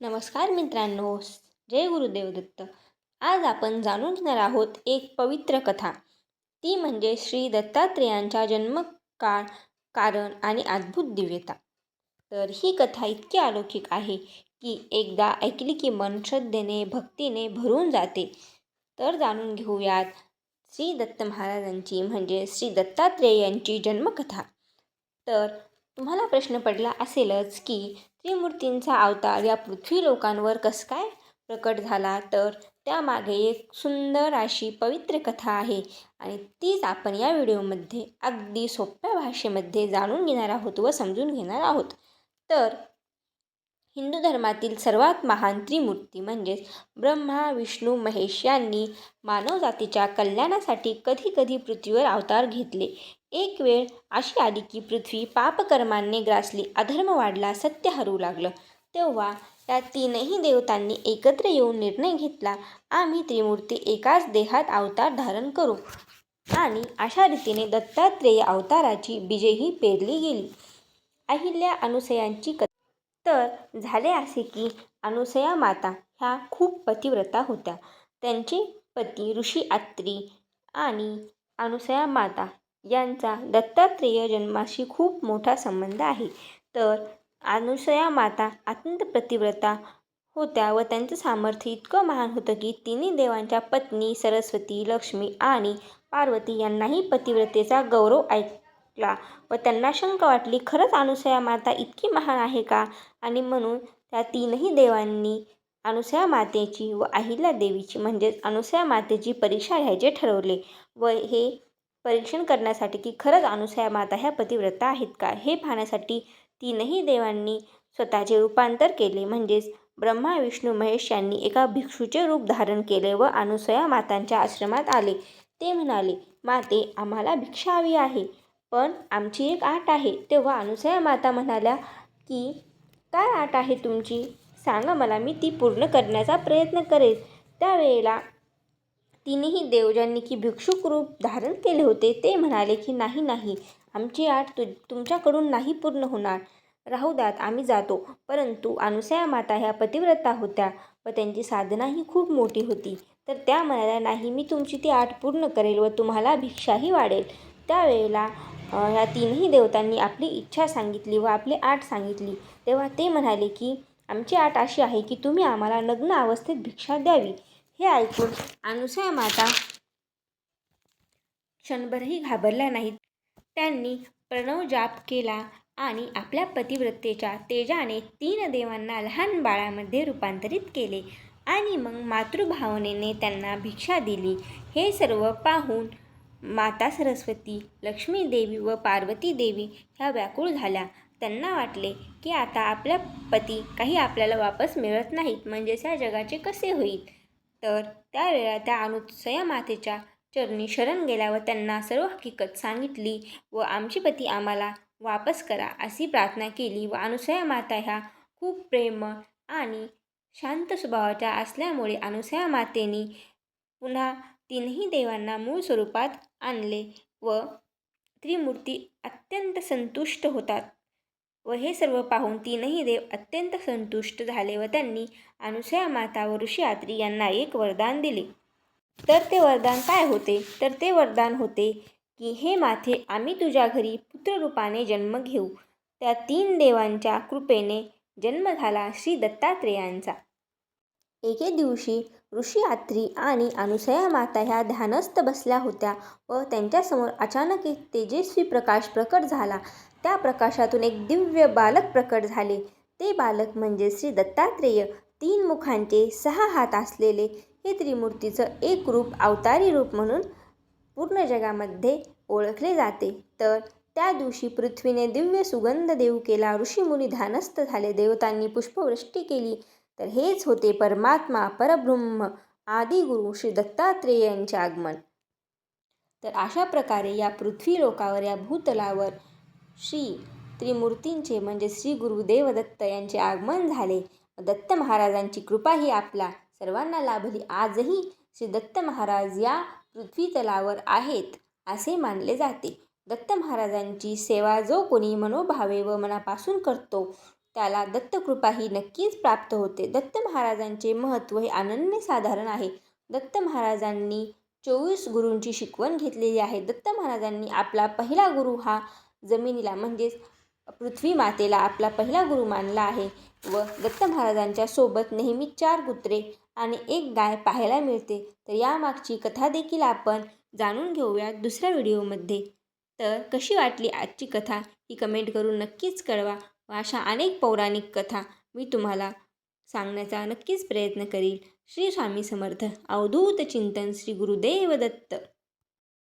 नमस्कार मित्रांनो जय गुरुदेव दत्त. आज आपण जाणून घेणार आहोत एक पवित्र कथा. ती म्हणजे श्री दत्तात्रेयांच्या जन्मकाळ कारण आणि अद्भुत दिव्यता. तर ही कथा इतकी अलौकिक आहे की एकदा ऐकली की मन श्रद्धेने भक्तीने भरून जाते. तर जाणून घेऊयात श्री दत्त महाराजांची म्हणजे श्री दत्तात्रेय यांची जन्मकथा. तर तुम्हाला प्रश्न पडला असेलच की त्रिमूर्तींचा अवतार या पृथ्वी लोकांवर कसं काय प्रकट झाला? तर त्यामागे एक सुंदर अशी पवित्र कथा आहे आणि तीच आपण या व्हिडिओमध्ये अगदी सोप्या भाषेमध्ये जाणून घेणार आहोत व समजून घेणार आहोत. तर हिंदू धर्मातील सर्वात महान त्रिमूर्ती म्हणजेच ब्रह्मा विष्णू महेश यांनी मानवजातीच्या कल्याणासाठी कधी कधी पृथ्वीवर अवतार घेतले. एक वेळ अशी आली की पृथ्वी पापकर्मांनी ग्रासली अधर्म वाढला सत्य हरू लागलं. तेव्हा या तीनही देवतांनी एकत्र येऊन निर्णय घेतला आम्ही त्रिमूर्ती एकाच देहात अवतार धारण करू. आणि अशा रीतीने दत्तात्रेय अवताराची बीजेही पेरली गेली. अहिल्या अनुसयांची कथा. तर झाले असे की अनुसया माता ह्या खूप पतिव्रता होत्या. त्यांचे पती ऋषी आत्री आणि अनुसया माता यांचा दत्तात्रेय जन्माशी खूप मोठा संबंध आहे. तर अनुसया माता अत्यंत प्रतिव्रता होत्या व त्यांचं सामर्थ्य इतकं महान होतं की तिन्ही देवांच्या पत्नी सरस्वती लक्ष्मी आणि पार्वती यांनाही पतिव्रतेचा गौरव ऐकला व त्यांना शंका वाटली खरंच अनुसया माता इतकी महान आहे का? आणि म्हणून त्या तीनही देवांनी अनुसया मातेची व अहिल्या देवीची म्हणजेच अनुसया मातेची परीक्षा घ्यायचे ठरवले व हे परीक्षण करण्यासाठी की खरंच अनुसया माता ह्या पतिव्रता आहेत का? हे पाहण्यासाठी तीनही देवांनी स्वतःचे रूपांतर केले. म्हणजेच ब्रह्मा विष्णू महेश यांनी एका भिक्षूचे रूप धारण केले व अनुसया मातांच्या आश्रमात आले. ते म्हणाले माते आम्हाला भिक्षा हवी आहे पण आमची एक आट आहे. तेव्हा अनुसया माता म्हणाल्या की काय आट आहे तुमची? सांगा मला मी ती पूर्ण करण्याचा प्रयत्न करेन. त्यावेळेला तिन्ही देवजांनी की भिक्षुक रूप धारण केले होते ते म्हणाले की नाही नाही आमची आठ तु तुमच्याकडून नाही पूर्ण होणार. राहू द्यात आम्ही जातो. परंतु अनुसया माता ह्या पतिव्रता होत्या व त्यांची साधनाही खूप मोठी होती. तर त्या म्हणाल्या नाही मी तुमची ती आठ पूर्ण करेल व तुम्हाला भिक्षाही वाढेल. त्यावेळेला ह्या तीनही देवतांनी आपली इच्छा सांगितली व आपली आठ सांगितली. तेव्हा ते म्हणाले की आमची आठ अशी आहे की तुम्ही आम्हाला नग्न अवस्थेत भिक्षा द्यावी. हे ऐकून अनुसया माता क्षणभरही घाबरल्या नाहीत. त्यांनी प्रणव जाप केला आणि आपल्या पतिव्रतेच्या तेजाने तीन देवांना लहान बाळामध्ये रूपांतरित केले आणि मग मातृभावनेने त्यांना भिक्षा दिली. हे सर्व पाहून माता सरस्वती लक्ष्मी देवी व पार्वती देवी ह्या व्याकुळ झाल्या. त्यांना वाटले की आता आपल्या पती काही आपल्याला वापस मिळत नाहीत म्हणजेच या जगाचे कसे होईल? तर त्यावेळेला त्या अनुसया मातेच्या चरणी शरण गेल्या व त्यांना सर्व हकीकत सांगितली व आमचे पती आम्हाला वापस करा अशी प्रार्थना केली व अनुसया माता ह्या खूप प्रेम आणि शांत स्वभावाच्या असल्यामुळे अनुसया मातेने पुन्हा तीनही देवांना मूळ स्वरूपात आणले व त्रिमूर्ती अत्यंत संतुष्ट होतात. व हे सर्व पाहून तीनही देव अत्यंत संतुष्ट झाले व त्यांनी अनुसया माता व ऋषी आत्री यांना एक वरदान दिले. तर ते वरदान काय होते? तर ते वरदान होते की हे माथे आम्ही तुझ्या घरी पुत्ररूपाने जन्म घेऊ त्या तीन देवांच्या कृपेने जन्म झाला श्री दत्तात्रेयांचा. एके दिवशी ऋषी आत्री आणि अनुसया माता ह्या ध्यानस्थ बसल्या होत्या व त्यांच्यासमोर अचानक एक तेजस्वी प्रकाश प्रकट झाला. त्या प्रकाशातून एक दिव्य बालक प्रकट झाले. ते बालक म्हणजे श्री दत्तात्रेय. तीन मुखांचे सहा हात असलेले हे त्रिमूर्तीचं एक रूप अवतारी रूप म्हणून पूर्ण जगामध्ये ओळखले जाते. तर त्या दिवशी पृथ्वीने दिव्य सुगंध देऊ केला. ऋषीमुनी ध्यानस्थ झाले. देवतांनी पुष्पवृष्टी केली. तर हेच होते परमात्मा परब्रह्म आदिगुरु श्री दत्तात्रेय यांचे आगमन. तर अशा प्रकारे या पृथ्वी लोकावर या भूतलावर श्री त्रिमूर्तींचे म्हणजे श्री गुरुदेव दत्त यांचे आगमन झाले. दत्त महाराजांची कृपा ही आपला सर्वांना लाभली. आजही श्री दत्त महाराज या पृथ्वी तलावर आहेत असे मानले जाते. दत्त महाराजांची सेवा जो कोणी मनोभावे व मनापासून करतो त्याला दत्तकृपा ही नक्कीच प्राप्त होते. दत्त महाराजांचे महत्त्व हे अनन्यसाधारण आहे. दत्त महाराजांनी चोवीस गुरूंची शिकवण घेतलेली आहे. दत्त महाराजांनी आपला पहिला गुरु हा जमिनीला म्हणजेच पृथ्वी मातेला आपला पहिला गुरु मानला आहे व दत्त महाराजांच्या सोबत नेहमी चार कुत्रे आणि एक गाय पाहायला मिळते. तर यामागची कथा देखील आपण जाणून घेऊया दुसऱ्या व्हिडिओमध्ये. तर कशी वाटली आजची कथा ही कमेंट करून नक्कीच कळवा व अशा अनेक पौराणिक कथा मी तुम्हाला सांगण्याचा नक्कीच प्रयत्न करील. श्री स्वामी समर्थ. अवधूत चिंतन श्री गुरुदेव दत्त.